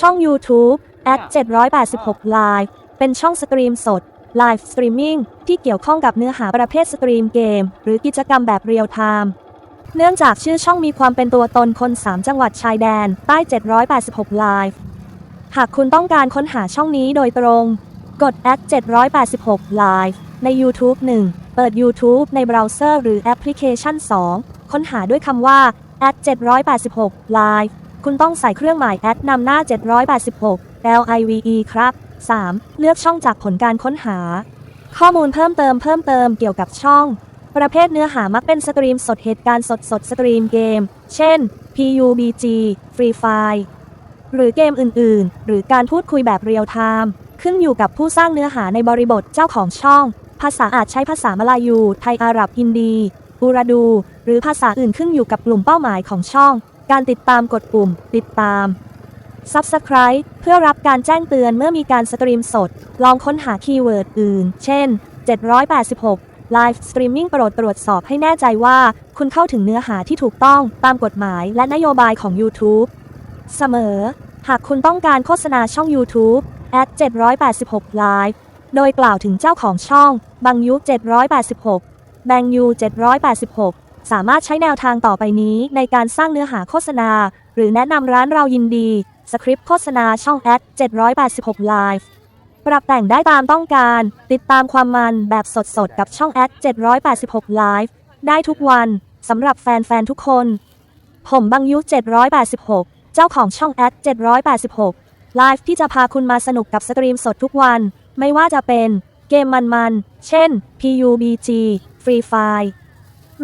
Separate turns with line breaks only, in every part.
ช่อง YouTube at 786 Live เป็นช่องสตรีมสด Live Streaming ที่เกี่ยวข้องกับเนื้อหาประเภทสตรีมเกม หรือกิจกรรมแบบเรียลไทม์ เนื่องจากชื่อช่องมีความเป็นตัวตนคน 3 จังหวัดชายแดน ใต้ 786 Live หากคุณต้องการค้นหาช่องนี้โดยตรง กด at 786 Live ใน YouTube 1 เปิด YouTube ในเบราว์เซอร์หรือแอปพลิเคชัน 2 ค้นหาด้วยคำว่า at 786 Live คุณต้องใส่เครื่องหมาย at นำหน้า 786 LIVE ครับ 3. เลือกช่องจากผลการค้นหา ข้อมูลเพิ่มเติมเพิ่มเติมเกี่ยวกับช่อง ประเภทเนื้อหามักเป็นสตรีมสดเหตุการณ์สดสดสตรีมเกม เช่น PUBG Free Fire หรือเกมอื่น ๆ หรือการพูดคุยแบบเรียลไทม์ขึ้นอยู่กับผู้สร้างเนื้อหาในบริบทเจ้าของช่อง ภาษาอาจใช้ภาษามลายู ไทยอาหรับฮินดีอูราดู หรือภาษาอื่นขึ้นอยู่กับกลุ่มเป้าหมายของช่อง การติดตามกดปุ่ม ติดตาม Subscribe เพื่อรับการแจ้งเตือนเมื่อมีการสตรีมสด ลองค้นหาคีย์เวิร์ดอื่น เช่น 786 Live Streaming โปรดตรวจสอบให้แน่ใจว่า คุณเข้าถึงเนื้อหาที่ถูกต้องตามกฎหมายและนโยบายของ YouTube เสมอ หากคุณต้องการโฆษณาช่อง YouTube at 786 Live โดยกล่าวถึงเจ้าของช่อง บังยุ786 แบงยู786 สามารถใช้แนวทางต่อไปนี้ในการสร้างเนื้อหาโฆษณา หรือแนะนำร้านเรายินดี สคริปต์โฆษณาช่อง at 786 Live ปรับแต่งได้ตามต้องการ ติดตามความมันแบบสดๆ กับช่อง at 786 Live ได้ทุกวันสำหรับแฟนๆ ทุกคน ผมบังยุ 786 เจ้าของช่อง at 786ไลฟ์ที่จะพาคุณมาสนุกกับสตรีมสดทุกวัน ไม่ว่าจะเป็นเกมมันๆ เช่น PUBG Free Fire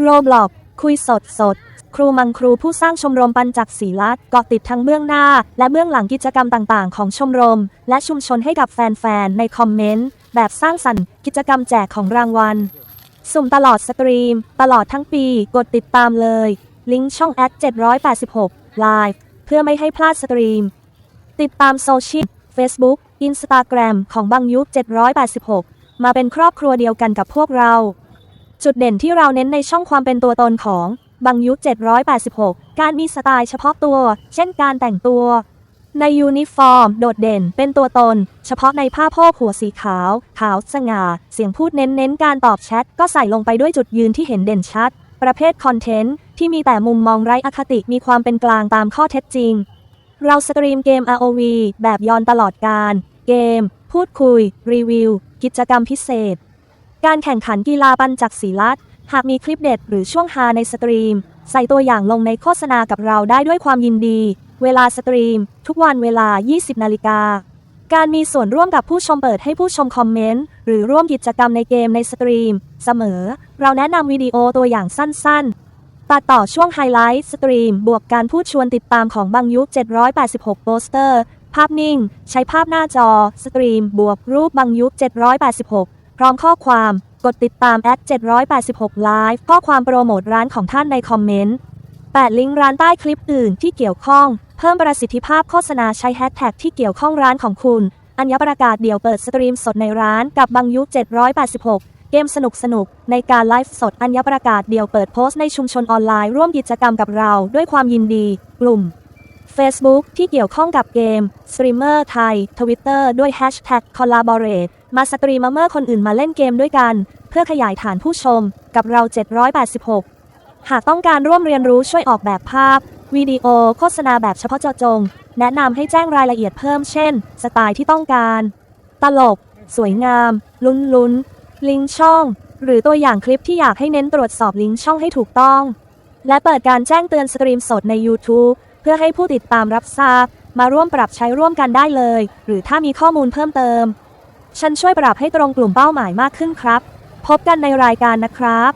Roblox คุยสดสด ครูมังครูผู้สร้างชมรมปัญจักศีลัดเกาะติดทั้งเบื้องหน้า และเบื้องหลังกิจกรรมต่าง ๆ ของชมรม และชุมชนให้กับแฟน ๆ ในคอมเมนต์ แบบสร้างสรรค์ กิจกรรมแจกของรางวัล สุ่มตลอดสตรีม ตลอดทั้งปี กดติดตามเลย ลิงก์ช่องแอด786 Live เพื่อไม่ให้พลาดสตรีม ติดตามโซเชียล Facebook Instagram ของบังยุค786 มาเป็นครอบครัวเดียวกันกับพวกเรา จุดเด่นที่เราเน้นในช่องความเป็นตัวตนของบังยุค786 การมีสไตล์เฉพาะตัว เช่นการแต่งตัว ในยูนิฟอร์ม โดดเด่นเป็นตัวตน เฉพาะในผ้าโพกหัวสีขาว ขาวสง่า เสียงพูดเน้นเน้นการตอบแชท ก็ใส่ลงไปด้วยจุดยืนที่เห็นเด่นชัด ประเภทคอนเทนต์ ที่มีแต่มุมมองไร้อคติมีความเป็นกลางตามข้อเท็จจริง เราสตรีมเกม ROV แบบย้อนตลอดการ เกม พูดคุย รีวิว กิจกรรมพิเศษ การแข่งขันกีฬาปัญจักศีลัดหากมีคลิปเด็ดหรือช่วงฮาในสตรีม ใส่ตัวอย่างลงในโฆษณากับเราได้ด้วยความยินดี เวลาสตรีม ทุกวันเวลา 20 นาฬิกา การมีส่วนร่วมกับผู้ชมเปิดให้ผู้ชมคอมเมนต์ หรือร่วมกิจกรรมในเกมในสตรีม เสมอ เราแนะนำวิดีโอตัวอย่างสั้นๆ ตัดต่อช่วงไฮไลท์สตรีม บวกการพูดชวนติดตามของบางยุค 786 โปสเตอร์ ภาพนิ่ง ใช้ภาพหน้าจอ สตรีม บวกรูปบางยุค 786 พร้อมข้อความ กดติดตามแอด786 Live ข้อความโปรโมทร้านของท่านในคอมเมนต์ 8 ลิงก์ร้านใต้คลิปอื่นที่เกี่ยวข้อง เพิ่มประสิทธิภาพโฆษณาใช้แฮชแท็กที่เกี่ยวข้องร้านของคุณ อัญญประกาศเดี่ยวเปิดสตรีมสดในร้านกับบางยุ786 เกมสนุกสนุกในการไลฟ์สดอัญญประกาศเดี่ยวเปิดโพสต์ในชุมชนออนไลน์ร่วมกิจกรรมกับเราด้วยความยินดี กลุ่ม Facebook ที่เกี่ยวข้องกับเกมสตรีมเมอร์ไทย Twitter ด้วย Hashtag Collaborate มาสตรีมเมอร์คนอื่นมาเล่นเกมด้วยกัน เพื่อขยายฐานผู้ชม กับเรา 786 หากต้องการร่วมเรียนรู้ช่วยออกแบบภาพ วิดีโอ โฆษณาแบบเฉพาะเจาะจง แนะนำให้แจ้งรายละเอียดเพิ่มเช่น สไตล์ที่ต้องการ ตลก สวยงาม ลุ้นลุ้น ลิงก์ช่อง หรือตัวอย่างคลิปที่อยากให้เน้นตรวจสอบลิงก์ช่องให้ถูกต้อง และเปิดการแจ้งเตือนสตรีมสดใน YouTube เพื่อให้ผู้ติดตามรับทราบ มาร่วมปรับใช้ร่วมกันได้เลย หรือถ้ามีข้อมูลเพิ่มเติม ฉันช่วยปรับให้ตรงกลุ่มเป้าหมายมากขึ้นครับ พบกันในรายการนะครับ